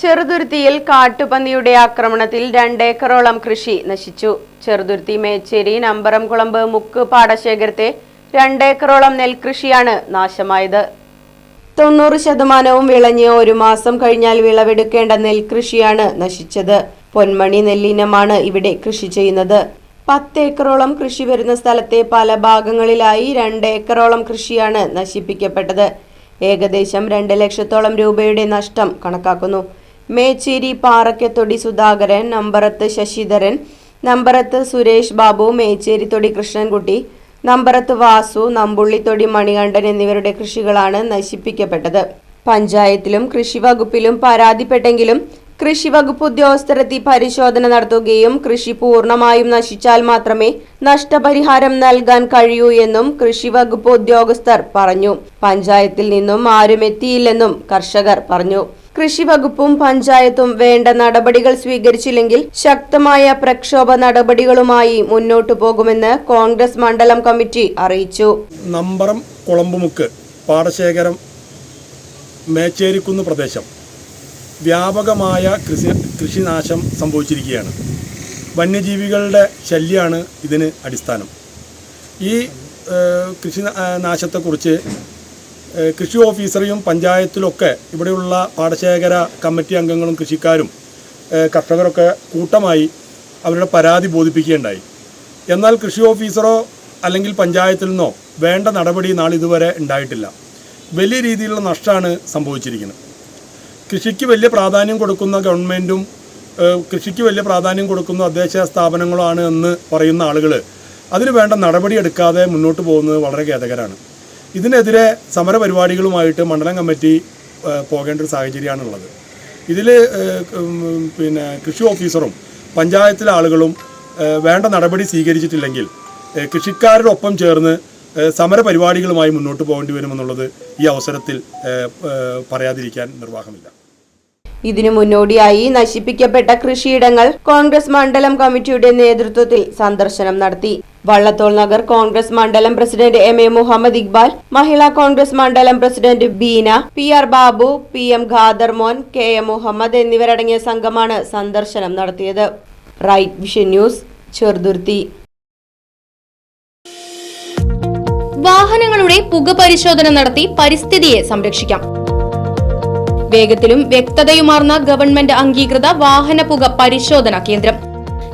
ചെറുതുരുത്തിയിൽ കാട്ടുപന്നിയുടെ ആക്രമണത്തിൽ രണ്ടേക്കറോളം കൃഷി നശിച്ചു. ചെറുതുരുത്തി മേച്ചേരി നമ്പറംകുളമ്പ് മുക്ക് പാടശേഖരത്തെ രണ്ടേക്കറോളം നെൽകൃഷിയാണ് നാശമായത്. തൊണ്ണൂറ് ശതമാനവും വിളഞ്ഞ് ഒരു മാസം കഴിഞ്ഞാൽ വിളവെടുക്കേണ്ട നെൽകൃഷിയാണ് നശിച്ചത്. പൊന്മണി നെല്ലിനമാണ് ഇവിടെ കൃഷി ചെയ്യുന്നത്. പത്തേക്കറോളം കൃഷി വരുന്ന സ്ഥലത്തെ പല ഭാഗങ്ങളിലായി രണ്ടേക്കറോളം കൃഷിയാണ് നശിപ്പിക്കപ്പെട്ടത്. ഏകദേശം രണ്ട് ലക്ഷത്തോളം രൂപയുടെ നഷ്ടം കണക്കാക്കുന്നു. മേച്ചേരി പാറക്കത്തൊടി സുധാകരൻ നമ്പറത്ത് ശശിധരൻ നമ്പറത്ത് സുരേഷ് ബാബു മേച്ചേരി തൊടി കൃഷ്ണൻകുട്ടി നമ്പറത്ത് വാസു നമ്പുള്ളിത്തൊടി മണികണ്ഠൻ എന്നിവരുടെ കൃഷികളാണ് നശിപ്പിക്കപ്പെട്ടത്. പഞ്ചായത്തിലും കൃഷി വകുപ്പിലും പരാതിപ്പെട്ടെങ്കിലും കൃഷി വകുപ്പ് ഉദ്യോഗസ്ഥരെത്തി പരിശോധന നടത്തുകയും കൃഷി പൂർണമായും നശിച്ചാൽ മാത്രമേ നഷ്ടപരിഹാരം നൽകാൻ കഴിയൂ എന്നും കൃഷി വകുപ്പ് ഉദ്യോഗസ്ഥർ പറഞ്ഞു. പഞ്ചായത്തിൽ നിന്നും ആരും എത്തിയില്ലെന്നും കർഷകർ പറഞ്ഞു. കൃഷി വകുപ്പും പഞ്ചായത്തും വേണ്ട നടപടികൾ സ്വീകരിച്ചില്ലെങ്കിൽ ശക്തമായ പ്രക്ഷോഭ നടപടികളുമായി മുന്നോട്ടു പോകുമെന്ന് കോൺഗ്രസ് മണ്ഡലം കമ്മിറ്റി അറിയിച്ചു. നമ്പറം കുളമ്പുമുക്ക് പാടശേഖരം മേച്ചേരിക്കുന്ന് പ്രദേശം. വ്യാപകമായ കൃഷി കൃഷിനാശം സംഭവിച്ചിരിക്കുകയാണ്. വന്യജീവികളുടെ ശല്യമാണ് ഇതിന് അടിസ്ഥാനം. ഈ കൃഷി നാശത്തെക്കുറിച്ച് കൃഷി ഓഫീസറെയും പഞ്ചായത്തിലൊക്കെ ഇവിടെയുള്ള പാടശേഖര കമ്മിറ്റി അംഗങ്ങളും കൃഷിക്കാരും കർഷകരൊക്കെ കൂട്ടമായി അവരുടെ പരാതി ബോധിപ്പിക്കുകയുണ്ടായി. എന്നാൽ കൃഷി ഓഫീസറോ അല്ലെങ്കിൽ പഞ്ചായത്തിൽ നിന്നോ വേണ്ട നടപടി നാളിതുവരെ ഉണ്ടായിട്ടില്ല. വലിയ രീതിയിലുള്ള നഷ്ടമാണ് സംഭവിച്ചിരിക്കുന്നത്. കൃഷിക്ക് വലിയ പ്രാധാന്യം കൊടുക്കുന്ന ഗവൺമെന്റും കൃഷിക്ക് വലിയ പ്രാധാന്യം കൊടുക്കുന്ന തദ്ദേശ സ്ഥാപനങ്ങളാണ് എന്ന് പറയുന്ന ആളുകൾ അതിന് വേണ്ട നടപടി എടുക്കാതെ മുന്നോട്ട് പോകുന്നത് വളരെ ഖേദകരമാണ്. ഇതിനെതിരെ സമരപരിപാടികളുമായിട്ട് മണ്ഡലം കമ്മിറ്റി പോകേണ്ട ഒരു സാഹചര്യമാണുള്ളത്. ഇതിൽ പിന്നെ കൃഷി ഓഫീസറും പഞ്ചായത്തിലെ ആളുകളും വേണ്ട നടപടി സ്വീകരിച്ചിട്ടില്ലെങ്കിൽ കൃഷിക്കാരോടൊപ്പം ചേർന്ന് സമരപരിപാടികളുമായി മുന്നോട്ട് പോകേണ്ടി വരുമെന്നുള്ളത് ഈ അവസരത്തിൽ പറയാതിരിക്കാൻ നിർവാഹമില്ല. ഇതിനു മുന്നോടിയായി നശിപ്പിക്കപ്പെട്ട കൃഷിയിടങ്ങൾ കോൺഗ്രസ് മണ്ഡലം കമ്മിറ്റിയുടെ നേതൃത്വത്തിൽ സന്ദർശനം നടത്തി. വള്ളത്തോൾ നഗർ കോൺഗ്രസ് മണ്ഡലം president M A Muhammad Iqbal Mahila Congress മണ്ഡലം president Beena P R Babu P M Khader Mon K M Muhammad എന്നിവരടങ്ങിയ സംഘമാണ് സന്ദർശനം നടത്തിയത്. Right Vision News Cheruthuruthy. വാഹനങ്ങളുടെ പുക പരിശോധന നടത്തി പരിസ്ഥിതിയെ സംരക്ഷിക്കാം. വേഗത്തിലും വ്യക്തതയുമാർന്ന ഗവൺമെന്റ് അംഗീകൃത വാഹന പുക പരിശോധന കേന്ദ്രം.